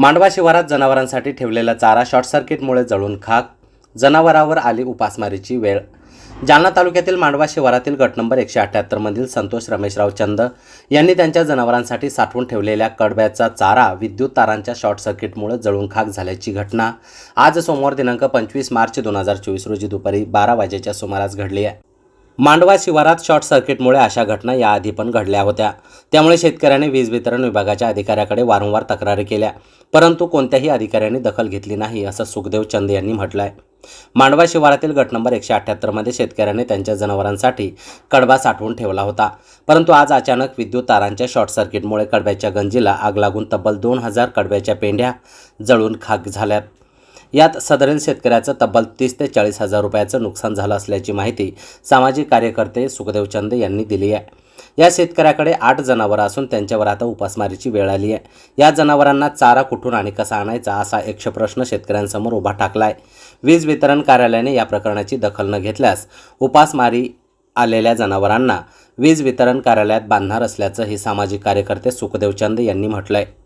मांडवा शिवारात जनावरांसाठी ठेवलेला चारा शॉर्ट सर्किटमुळे जळून खाक जनावरावर आली उपासमारीची वेळ. जालना तालुक्यातील मांडवा शिवारातील गट नंबर एकशे अठ्ठ्याहत्तरमधील संतोष रमेशराव चंद यांनी त्यांच्या जनावरांसाठी साठवून ठेवलेल्या कडब्याचा चारा विद्युत तारांच्या शॉर्ट सर्किटमुळे जळून खाक झाल्याची घटना आज सोमवार दिनांक पंचवीस मार्च दोन हजार चोवीस रोजी दुपारी बारा वाजेच्या सुमारास घडली आहे. मांडवा शिवारात शॉर्ट सर्किटमुळे अशा घटना याआधी पण घडल्या होत्या. त्यामुळे शेतकऱ्यांनी वीज वितरण विभागाच्या अधिकाऱ्याकडे वारंवार तक्रारी केल्या. परंतु कोणत्याही अधिकाऱ्यांनी दखल घेतली नाही असं सुखदेव चंद यांनी म्हटलं आहे मांडवा शिवारातील गट नंबर एकशे अठ्ठ्याहत्तरमध्ये शेतकऱ्याने त्यांच्या जनावरांसाठी कडबा साठवून ठेवला होता. परंतु आज अचानक विद्युत तारांच्या शॉर्ट सर्किटमुळे कडब्याच्या गंजीला आग लागून तब्बल दोन हजार कडब्याच्या पेंढ्या जळून खाक झाल्यात. यात सदरील शेतकऱ्याचं तब्बल तीस ते चाळीस हजार रुपयाचं नुकसान झालं असल्याची माहिती सामाजिक कार्यकर्ते सुखदेव चंद यांनी दिली आहे. या शेतकऱ्याकडे आठ जनावरं असून त्यांच्यावर आता उपासमारीची वेळ आली आहे. या जनावरांना चारा कुठून आणि कसा आणायचा असा यक्ष प्रश्न शेतकऱ्यांसमोर उभा टाकला आहे वीज वितरण कार्यालयाने या प्रकरणाची दखल न घेतल्यास उपासमारी आलेल्या जनावरांना वीज वितरण कार्यालयात बांधणार असल्याचं हे सामाजिक कार्यकर्ते सुखदेव चंद यांनी म्हटलं आहे